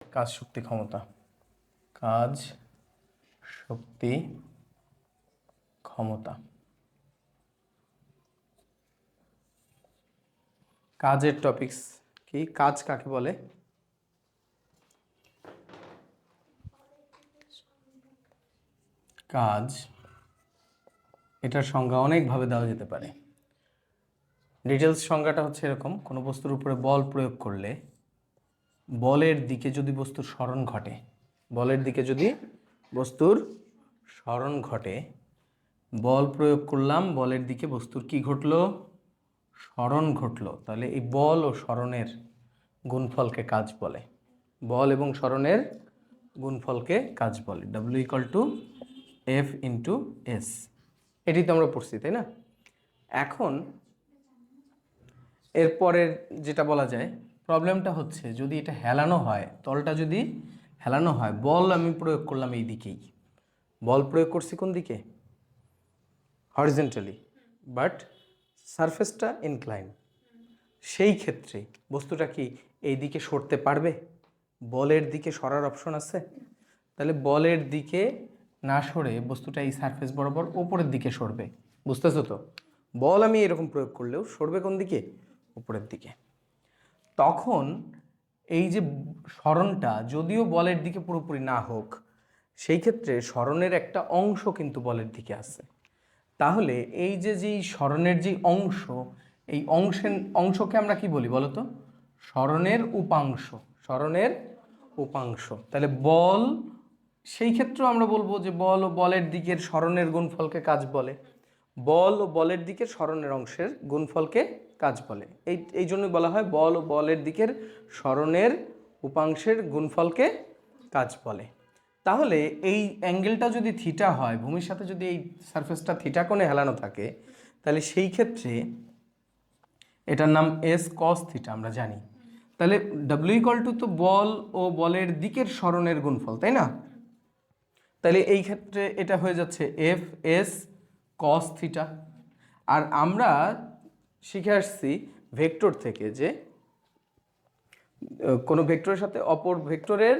কাজ শক্তি ক্ষমতা। কাজ শক্তি ক্ষমতা। কাজের টপিকস কি? কাজ কাকে বলে? কাজ, এটার সংজ্ঞা অনেকভাবে দেওয়া যেতে পারে। ডিটেলস সংজ্ঞাটা হচ্ছে এরকম, কোনো বস্তুর উপরে বল প্রয়োগ করলে বলের দিকে যদি বস্তুর স্মরণ ঘটে, বলের দিকে যদি বস্তুর স্মরণ ঘটে, বল প্রয়োগ করলাম, বলের দিকে বস্তুর কি ঘটলো? স্মরণ ঘটলো। তাহলে এই বল ও স্মরণের গুণফলকে কাজ বলে। বল এবং স্মরণের গুণফলকে কাজ বলে। W equal to F into S এটি তো আমরা পড়ছি, তাই না? এখন এরপরের যেটা বলা যায় প্রবলেমটা হচ্ছে যদি এটা হেলানো হয়, তলটা যদি হেলানো হয়, বল আমি প্রয়োগ করলাম এই দিকেই। বল প্রয়োগ করছি কোন দিকে? হরিজেন্টালি বাট সারফেসটা ইনক্লাইন সেই ক্ষেত্রে বস্তুটা কি এই দিকে সরতে পারবে? বলের দিকে সরার অপশন আছে? তাহলে বলের দিকে না সরে বস্তুটা এই সারফেস বরাবর ওপরের দিকে সরবে। বুঝতেছো তো? বল আমি এরকম প্রয়োগ করলেও সরবে কোন দিকে? উপরের দিকে। তখন এই যে স্মরণটা যদিও বলের দিকে পুরোপুরি না হোক, সেই ক্ষেত্রে স্মরণের একটা অংশ কিন্তু বলের দিকে আছে। তাহলে এই যে যেই স্মরণের যে অংশ, এই অংশের অংশকে আমরা কি বলি বলো তো? স্মরণের উপাংশ স্মরণের উপাংশ। তাহলে বল, সেই ক্ষেত্রেও আমরা বলব যে বল ও বলের দিকের স্মরণের গুণফলকে কাজ বলে। বল ও বলের দিকের স্মরণের অংশের গুণফলকে কাজ বলে। এই এই জন্যই বলা হয় বল ও বলের দিকের স্মরণের উপাংশের গুণফলকে কাজ বলে। তাহলে এই অ্যাঙ্গেলটা যদি থিটা হয়, ভূমির সাথে যদি এই সারফেসটা থিটা কোণে হেলানো থাকে, তাহলে সেই ক্ষেত্রে এটার নাম এস কস থিটা, আমরা জানি। তাহলে ডাব্লিউ ইকল টু তো বল ও বলের দিকের স্মরণের গুণফল, তাই না? তাহলে এই ক্ষেত্রে এটা হয়ে যাচ্ছে এফ এস কস থিটা আর আমরা শিখে আসছি ভেক্টর থেকে যে কোনো ভেক্টরের সাথে অপর ভেক্টরের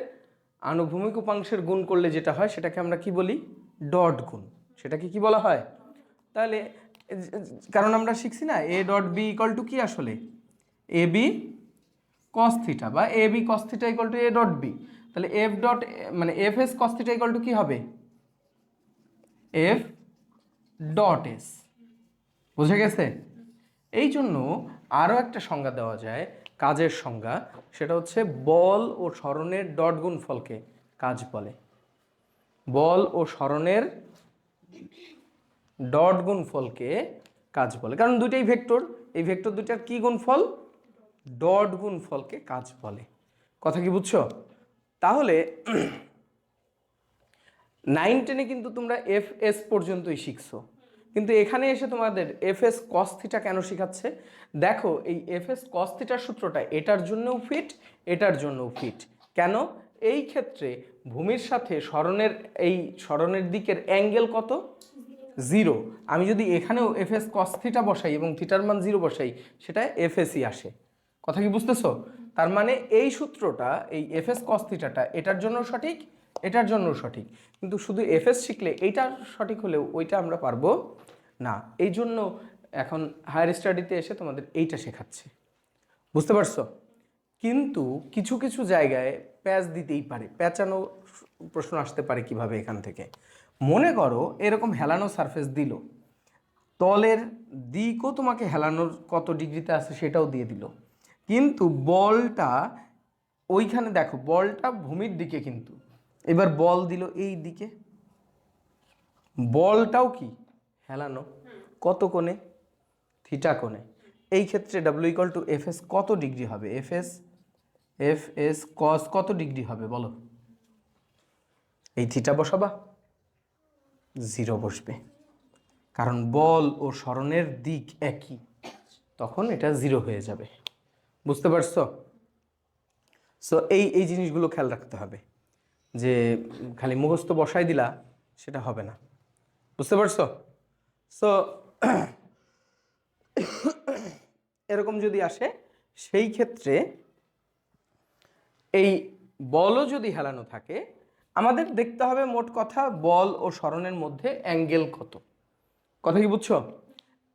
আনুভূমিক উপাংশের গুণ করলে যেটা হয়, সেটাকে আমরা কি বলি? ডট গুণ। সেটাকে কি বলা হয়? তাহলে, কারণ আমরা শিখছি না A dot B equal to কি আসলে? এ বি কস থিটা বা A B cos theta equal to A dot B তাহলে এফ ডট মানে F S cos theta equal to কি হবে? এফ ডট এস বুঝে গেছে? এই জন্য আরও একটা সংজ্ঞা দেওয়া যায়, কাজের সংজ্ঞা। সেটা হচ্ছে বল ও স্মরণের ডট গুণ ফলকে কাজ বলে। বল ও স্মরণের ডট গুণ ফলকে কাজ বলে। কারণ দুইটাই ভেক্টর, এই ভেক্টর দুইটার কি গুণ ফল ডট গুণ ফলকে কাজ বলে। কথা কি বুঝছ? তাহলে নাইন টেনে কিন্তু তোমরা এফ এস পর্যন্তই শিখছো। কিন্তু এখানে এসে তোমাদের এফ এস কস্থিটা কেন শেখাচ্ছে? দেখো, এই এফ এস কস্থিটার সূত্রটা এটার জন্যও ফিট এটার জন্যও ফিট কেন? এই ক্ষেত্রে ভূমির সাথে স্মরণের, এই স্মরণের দিকের অ্যাঙ্গেল কত? জিরো আমি যদি এখানেও এফ এস কস্থিটা বসাই এবং থিটার মান জিরো বসাই, সেটা এফ এসই আসে। কথা কি বুঝতেছো? তার মানে এই সূত্রটা, এই এফ এস কস্থিটাটা এটার জন্য সঠিক এটার জন্য সঠিক। কিন্তু শুধু এফএস শিখলে এইটা সঠিক হলেও ওইটা আমরা পারব না। এই জন্য এখন হায়ার স্টাডিতে এসে তোমাদের এইটা শেখাচ্ছে। বুঝতে পারছ? কিন্তু কিছু কিছু জায়গায় প্যাচ দিতেই পারে। প্যাচানো প্রশ্ন আসতে পারে কীভাবে এখান থেকে। মনে করো এরকম হেলানো সারফেস দিল। তলের দিকও তোমাকে হেলানোর কত ডিগ্রিতে আছে সেটাও দিয়ে দিল। কিন্তু বলটা ওইখানে দেখো, বলটা ভূমির দিকে কিন্তু। এবার বল দিল এই দিকে। বলটাও কি? হেলানো। কত কোণে? থিটা কোণে। এই ক্ষেত্রে W equal to F S কত ডিগ্রি হবে? F S F S cos কত ডিগ্রি হবে বলো? এই থিটা বসাবা। জিরো বসবে। কারণ বল ও স্মরণের দিক একই। তখন এটা জিরো হয়ে যাবে। বুঝতে পারছ? সো এই এই জিনিসগুলো খেয়াল রাখতে হবে। যে খালি মুখস্থ বসাই দিলা, সেটা হবে না। বুঝতে পারছ? সো এরকম যদি আসে, সেই ক্ষেত্রে এই বলও যদি হেলানো থাকে, আমাদের দেখতে হবে মোট কথা বল ও স্মরণের মধ্যে অ্যাঙ্গেল কত। কথা কি বুঝছ?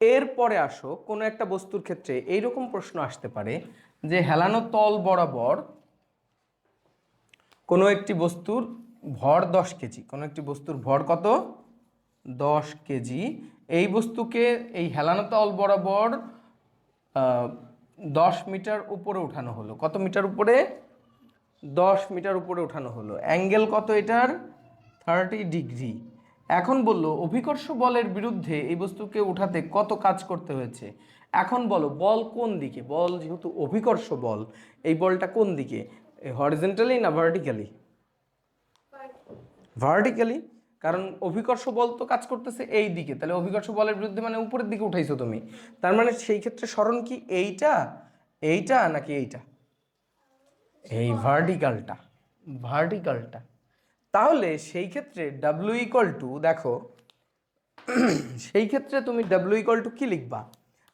এরপরে আসো, কোনো একটা বস্তুর ক্ষেত্রে এইরকম প্রশ্ন আসতে পারে যে হেলানো তল বরাবর কোনো একটি বস্তুর ভর দশ কেজি, কোনো একটি বস্তুর ভর কত? দশ কেজি। এই বস্তুকে এই হেলানো তল বরাবর দশ মিটার উপরে উঠানো হলো। কত মিটার উপরে? দশ মিটার উপরে উঠানো হলো। অ্যাঙ্গেল কত এটার? Thirty degree. এখন বলল, অভিকর্ষ বলের বিরুদ্ধে এই বস্তুকে উঠাতে কত কাজ করতে হয়েছে? এখন বলো, বল কোন দিকে? বল যেহেতু অভিকর্ষ বল, এই বলটা কোন দিকে? হরিজেন্টালি না ভার্টিক্যালি ভার্টিক্যালি কারণ অভিকর্ষ বল তো কাজ করতেছে এই দিকে। তাহলে অভিকর্ষ বলের বিরুদ্ধে মানে উপরের দিকে উঠাইছো তুমি। তার মানে সেই ক্ষেত্রে স্মরণ কি এইটা? এইটা নাকি এইটা? এই ভার্টিক্যালটা ভার্টিক্যালটা তাহলে সেই ক্ষেত্রে ডাব্লিউ ইকুয়াল টু দেখো সেই ক্ষেত্রে তুমি ডাব্লিউ ইকুয়াল টু কী লিখবা?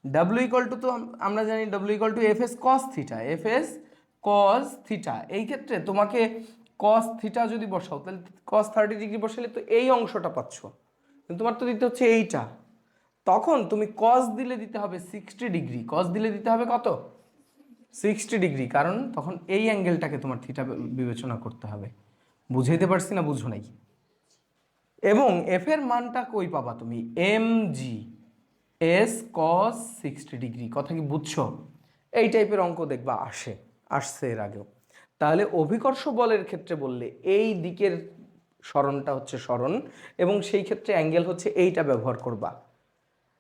ডাব্লিউ ইকুয়াল টু তো আমরা জানি W equal to F S cos theta F S cos theta এই ক্ষেত্রে তোমাকে কস থিটা যদি বসাও, তাহলে কস থার্টি ডিগ্রি বসালে তো এই অংশটা পাচ্ছ। তোমার তো দিতে হচ্ছে এইটা। তখন তুমি কস দিলে দিতে হবে সিক্সটি ডিগ্রি কস দিলে দিতে হবে কত? সিক্সটি ডিগ্রি কারণ তখন এই অ্যাঙ্গেলটাকে তোমার থিটা বিবেচনা করতে হবে। বুঝাইতে পারছি না, বুঝো নাই। এবং এফ এর মানটা কই পাবা তুমি? M G S cos sixty degree কথা কি বুঝছ? এই টাইপের অঙ্ক দেখবা আসে। আসছে এর আগেও। তাহলে অভিকর্ষ বলের ক্ষেত্রে বললে এই দিকের স্মরণটা হচ্ছে স্মরণ এবং সেই ক্ষেত্রে অ্যাঙ্গেল হচ্ছে এইটা ব্যবহার করবা।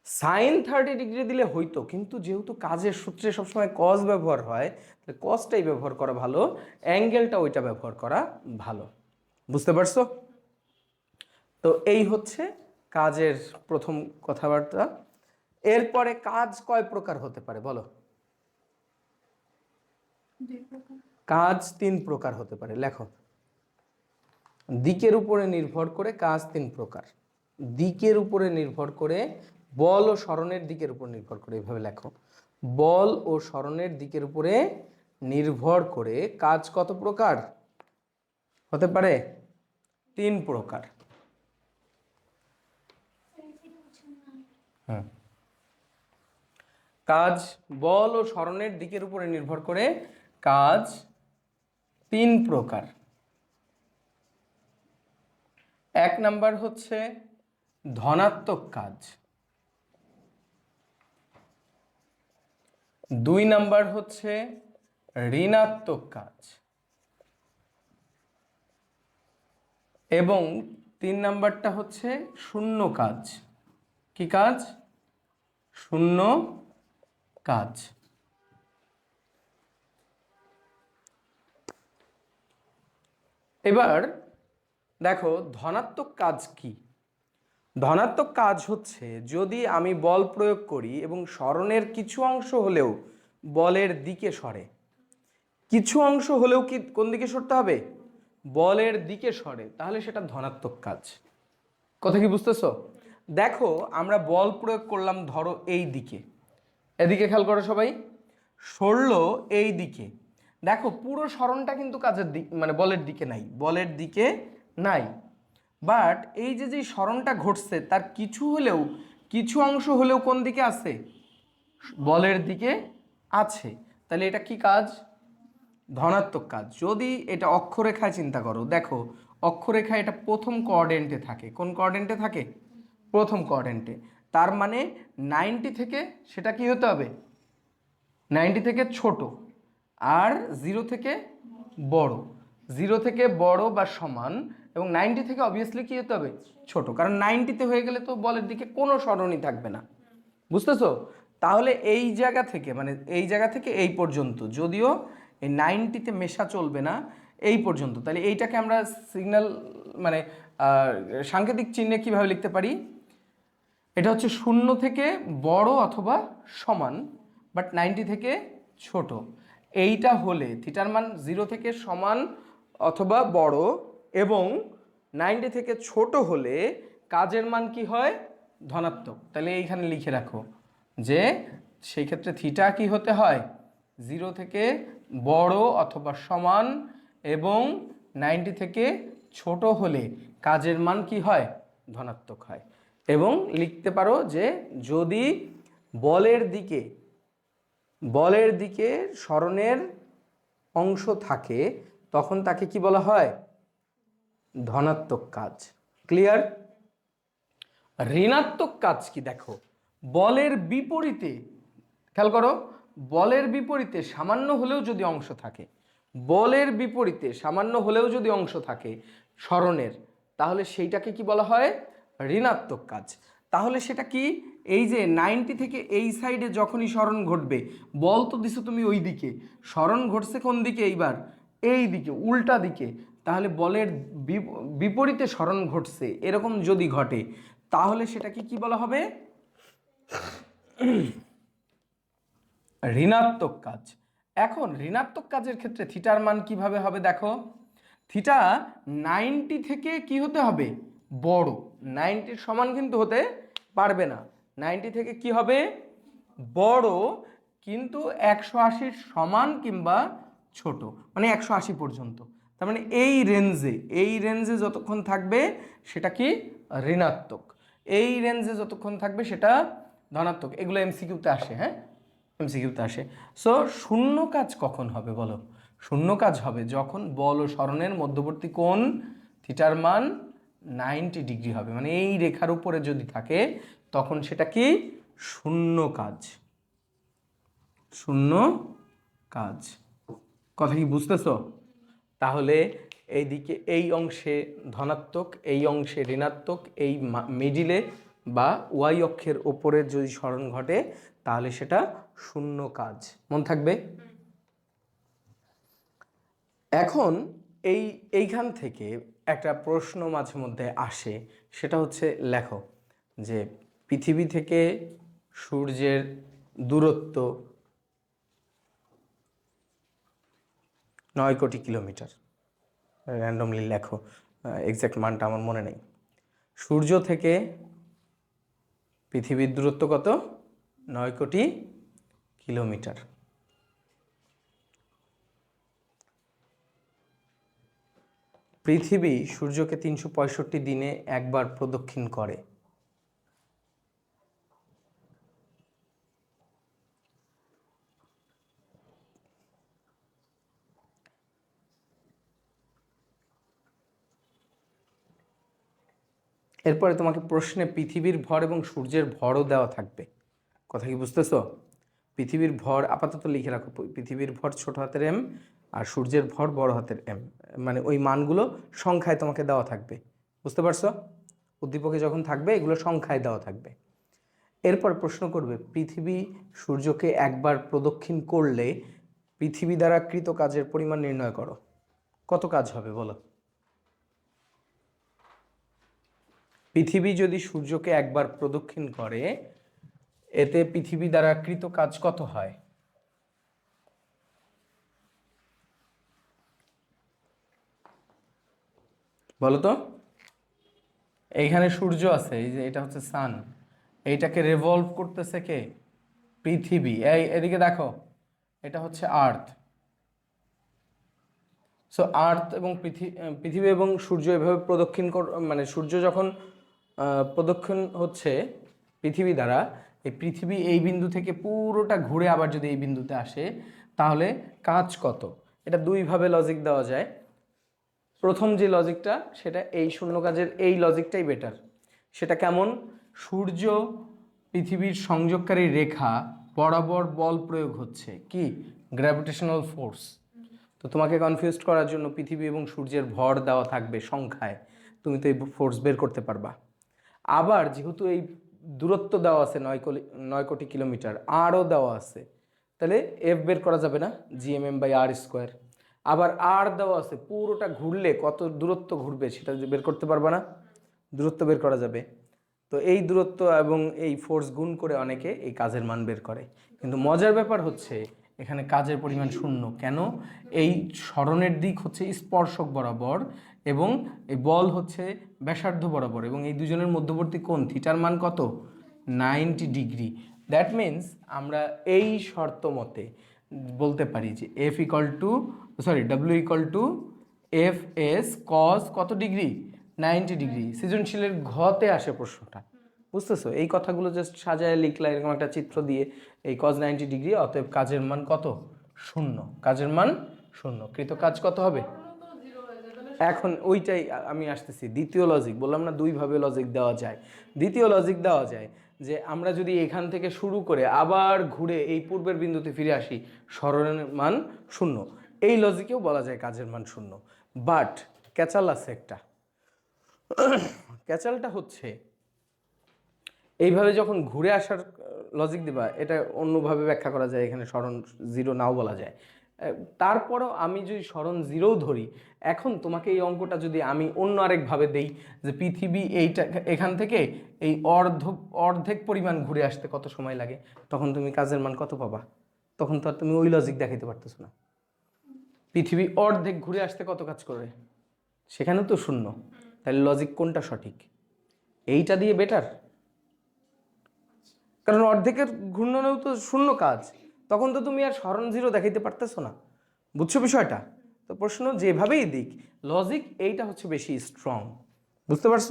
সাইন থার্টি ডিগ্রি দিলে হইতো, কিন্তু যেহেতু কাজের সূত্রে সবসময় কজ ব্যবহার হয়, তাহলে কজটাই ব্যবহার করা ভালো, অ্যাঙ্গেলটা ওইটা ব্যবহার করা ভালো। বুঝতে পারছ? তো এই হচ্ছে কাজের প্রথম কথাবার্তা। এরপরে কাজ কয় প্রকার হতে পারে বলো? কাজ তিন প্রকার হতে পারে, লেখো। দিকের উপরে নির্ভর করে কাজ তিন প্রকার। দিকের উপরে নির্ভর করে বল ও স্মরণের দিকের উপর নির্ভর করে, এভাবে লেখো। বল ও স্মরণের দিকের উপরে নির্ভর করে কাজ কত প্রকার? হতে পারে তিন প্রকার। কাজ বল ও স্মরণের দিকের উপরে নির্ভর করে কাজ তিন প্রকার। এক নাম্বার হচ্ছে ধনাত্মক কাজ। দুই নাম্বার হচ্ছে ঋণাত্মক কাজ। এবং তিন নাম্বারটা হচ্ছে শূন্য কাজ। কি কাজ? শূন্য কাজ। এবার দেখো ধনাত্মক কাজ কি? ধনাত্মক কাজ হচ্ছে যদি আমি বল প্রয়োগ করি এবং স্মরণের কিছু অংশ হলেও বলের দিকে সরে। কিছু অংশ হলেও কি কোন দিকে সরতে হবে? বলের দিকে সরে। তাহলে সেটা ধনাত্মক কাজ। কথা কি বুঝতেছো? দেখো আমরা বল প্রয়োগ করলাম ধরো এই দিকে। এদিকে খেয়াল করো সবাই। সরলো এই দিকে। দেখো, পুরো স্মরণটা কিন্তু কাজের দিক মানে বলের দিকে নাই, বলের দিকে নাই। বাট এই যে যে স্মরণটা ঘটছে, তার কিছু হলেও, কিছু অংশ হলেও কোন দিকে আছে? বলের দিকে আছে। তাহলে এটা কি কাজ? ধনাত্মক কাজ। যদি এটা অক্ষরেখায় চিন্তা করো, দেখো অক্ষরেখা এটা প্রথম কোঅর্ডিনেটে থাকে। কোন কোঅর্ডিনেটে থাকে? প্রথম কোঅর্ডিনেটে তার মানে নাইনটি থেকে সেটা কি হতে হবে? নাইনটি থেকে ছোট। আর জিরো থেকে বড়। জিরো থেকে বড় বা সমান এবং নাইনটি থেকে অবভিয়াসলি কী হতে হবে? ছোট। কারণ নাইনটিতে হয়ে গেলে তো বলের দিকে কোনো স্মরণই থাকবে না। বুঝতেছো? তাহলে এই জায়গা থেকে মানে এই জায়গা থেকে এই পর্যন্ত, যদিও এই নাইনটিতে মেশা চলবে না, এই পর্যন্ত। তাহলে এইটাকে আমরা সিগন্যাল মানে সাংকেতিক চিহ্নে কীভাবে লিখতে পারি? এটা হচ্ছে শূন্য থেকে বড় অথবা সমান বাট নাইনটি থেকে ছোট। এইটা হলে থিটার মান জিরো থেকে সমান অথবা বড় এবং নাইনটি থেকে ছোট হলে কাজের মান কি হয়? ধনাত্মক। তাহলে এইখানে লিখে রাখো যে সেই ক্ষেত্রে থিটা কি হতে হয়? জিরো থেকে বড় অথবা সমান এবং নাইনটি থেকে ছোট হলে কাজের মান কি হয়? ধনাত্মক হয়। এবং লিখতে পারো যে যদি বলের দিকে বলের দিকে স্মরণের অংশ থাকে, তখন তাকে কি বলা হয়? ধনাত্মক কাজ। ক্লিয়ার ঋণাত্মক কাজ কি? দেখো, বলের বিপরীতে, খেয়াল করো, বলের বিপরীতে সামান্য হলেও যদি অংশ থাকে, বলের বিপরীতে সামান্য হলেও যদি অংশ থাকে স্মরণের, তাহলে সেইটাকে কি বলা হয়? ঋণাত্মক কাজ। তাহলে সেটা কি? এই যে নাইনটি থেকে এই সাইডে যখনই স্মরণ ঘটবে, বল তো দিছো তুমি ওই দিকে স্মরণ ঘটছে কোন দিকে এইবার? এই দিকে, উল্টা দিকে। তাহলে বলের বিপ- বিপরীতে স্মরণ ঘটছে, এরকম যদি ঘটে, তাহলে সেটাকে কি বলা হবে? ঋণাত্মক কাজ। এখন ঋণাত্মক কাজের ক্ষেত্রে থিটার মান কীভাবে হবে দেখো? থিটা নাইনটি থেকে কি হতে হবে? বড়। নাইনটির সমান কিন্তু হতে পারবে না। নাইনটি থেকে কি হবে? বড়, কিন্তু একশো আশির সমান কিংবা ছোট মানে একশো আশি পর্যন্ত। তার মানে এই রেঞ্জে এই রেঞ্জে যতক্ষণ থাকবে সেটা কি? ঋণাত্মক। এই রেঞ্জে যতক্ষণ থাকবে সেটা ধনাত্মক। এগুলো এমসিকিউতে আসে হ্যাঁ? এমসিকিউতে আসে। সো শূন্য কাজ কখন হবে বলো? শূন্য কাজ হবে যখন বল ও স্মরণের মধ্যবর্তী কোণ থিটার মান নাইনটি ডিগ্রি হবে। মানে এই রেখার উপরে যদি থাকে তখন সেটা কি? শূন্য কাজ। শূন্য কাজ। কথা কি বুঝতেছো? তাহলে এইদিকে এই অংশে ধনাত্মক, এই অংশে ঋণাত্মক, এই মিডিলে বা ওয়াই অক্ষের ওপরে যদি স্মরণ ঘটে, তাহলে সেটা শূন্য কাজ। মন থাকবে? এখন এই, এইখান থেকে একটা প্রশ্ন মাঝে মধ্যে আসে, সেটা হচ্ছে লেখো যে পৃথিবী থেকে সূর্যের দূরত্ব নয় কোটি কিলোমিটার। র্যান্ডমলি লেখো এক্স্যাক্ট মানটা আমার মনে নেই। সূর্য থেকে পৃথিবীর দূরত্ব কত? নয় কোটি কিলোমিটার। পৃথিবী সূর্যকে তিনশো পঁয়ষট্টি দিনে একবার প্রদক্ষিণ করে। এরপরে তোমাকে প্রশ্নে পৃথিবীর ভর এবং সূর্যের ভরও দেওয়া থাকবে। কথা কি বুঝতেছো? পৃথিবীর ভর আপাতত লিখে রাখো। পৃথিবীর ভর ছোট হাতের এম আর সূর্যের ভর বড় হাতের এম মানে ওই মানগুলো সংখ্যায় তোমাকে দেওয়া থাকবে। বুঝতে পারছ? উদ্দীপকে যখন থাকবে, এগুলো সংখ্যায় দেওয়া থাকবে। এরপর প্রশ্ন করবে, পৃথিবী সূর্যকে একবার প্রদক্ষিণ করলে পৃথিবী দ্বারা কৃত কাজের পরিমাণ নির্ণয় করো। কত কাজ হবে বলো? পৃথিবী যদি সূর্যকে একবার প্রদক্ষিণ করে, এতে পৃথিবী দ্বারা কৃত কাজ কত হয়? বলো তো। এইখানে সূর্য আছে, এই যে এটা হচ্ছে সান এইটাকে রেভলভ করতেছে কে? পৃথিবী। এই, এদিকে দেখো, এটা হচ্ছে আর্থ সো আর্থ এবং পৃথিবী পৃথিবী এবং সূর্য এভাবে প্রদক্ষিণ মানে সূর্য যখন প্রদক্ষিণ হচ্ছে পৃথিবী দ্বারা। এই পৃথিবী এই বিন্দু থেকে পুরোটা ঘুরে আবার যদি এই বিন্দুতে আসে, তাহলে কাজ কত? এটা দুইভাবে লজিক দেওয়া যায়। প্রথম যে লজিকটা সেটা এই শূন্য কাজের এই লজিকটাই বেটার সেটা কেমন? সূর্য পৃথিবীর সংযোগকারী রেখা বরাবর বল প্রয়োগ হচ্ছে। কি? গ্র্যাভিটেশনাল ফোর্স তো তোমাকে কনফিউজ করার জন্য পৃথিবী এবং সূর্যের ভর দেওয়া থাকবে সংখ্যায়। তুমি তো এই ফোর্স বের করতে পারবা। আবার যেহেতু এই দূরত্ব দেওয়া আছে নয় কোটি নয় কোটি কিলোমিটার, আরও দেওয়া আছে, তাহলে এফ বের করা যাবে না জিএমএম বাই আর স্কোয়ার আবার আর দেওয়া আছে, পুরোটা ঘুরলে কত দূরত্ব ঘুরবে সেটা বের করতে পারবা না, দূরত্ব বের করা যাবে। তো এই দূরত্ব এবং এই ফোর্স গুণ করে অনেকে এই কাজের মান বের করে। কিন্তু মজার ব্যাপার হচ্ছে, এখানে কাজের পরিমাণ শূন্য। কেন? এই স্মরণের দিক হচ্ছে স্পর্শক বরাবর এবং এই বল হচ্ছে ব্যাসার্ধ বরাবর এবং এই দুজনের মধ্যবর্তী কোণ থিটার মান কত? Ninety degree. দ্যাট মিন্স আমরা এই শর্ত মতে বলতে পারি যে F equal to sorry W equal to F S cos কত ডিগ্রি? Ninety degree. সৃজনশীলের ঘতে আসে প্রশ্নটা। বুঝতেছো? এই কথাগুলো জাস্ট সাজায় লিখলা, এরকম একটা চিত্র দিয়ে এই কজ নাইনটি ডিগ্রি, অতএব কাজের মান কত? শূন্য। কাজের মান শূন্য। কৃত কাজ কত হবে? এখন ওইটাই আমি আসতেছি। দ্বিতীয় লজিক বললাম না দুইভাবে লজিক দেওয়া যায়। দ্বিতীয় লজিক দেওয়া যায় যে আমরা যদি এখান থেকে শুরু করে আবার ঘুরে এই পূর্বের বিন্দুতে ফিরে আসি, স্মরণের মান শূন্য। এই লজিকেও বলা যায় কাজের মান শূন্য। বাট ক্যাচাল আছে একটা। ক্যাচালটা হচ্ছে, এইভাবে যখন ঘুরে আসার লজিক দিবা, এটা অন্যভাবে ব্যাখ্যা করা যায়, এখানে স্মরণ জিরো নাও বলা যায়। তারপরও আমি যদি স্মরণ জিরোও ধরি, এখন তোমাকে এই অঙ্কটা যদি আমি অন্য আরেকভাবে দেই, যে পৃথিবী এইটা, এখান থেকে এই অর্ধ, অর্ধেক পরিমাণ ঘুরে আসতে কত সময় লাগে? তখন তুমি কাজের মান কত পাবা? তখন তো আর তুমি ওই লজিক দেখাইতে পারতেছো না। পৃথিবী অর্ধেক ঘুরে আসতে কত কাজ করে? সেখানেও তো শূন্য। তাহলে লজিক কোনটা সঠিক? এইটা দিয়ে বেটার কারণ অর্ধেকের ঘূর্ণনেও তো শূন্য কাজ। তখন তো তুমি আর স্মরণ জিরো দেখাইতে পারতেছো না। বুঝছ বিষয়টা? তো প্রশ্ন যেভাবেই দিক লজিক এইটা হচ্ছে বেশি স্ট্রং বুঝতে পারছ?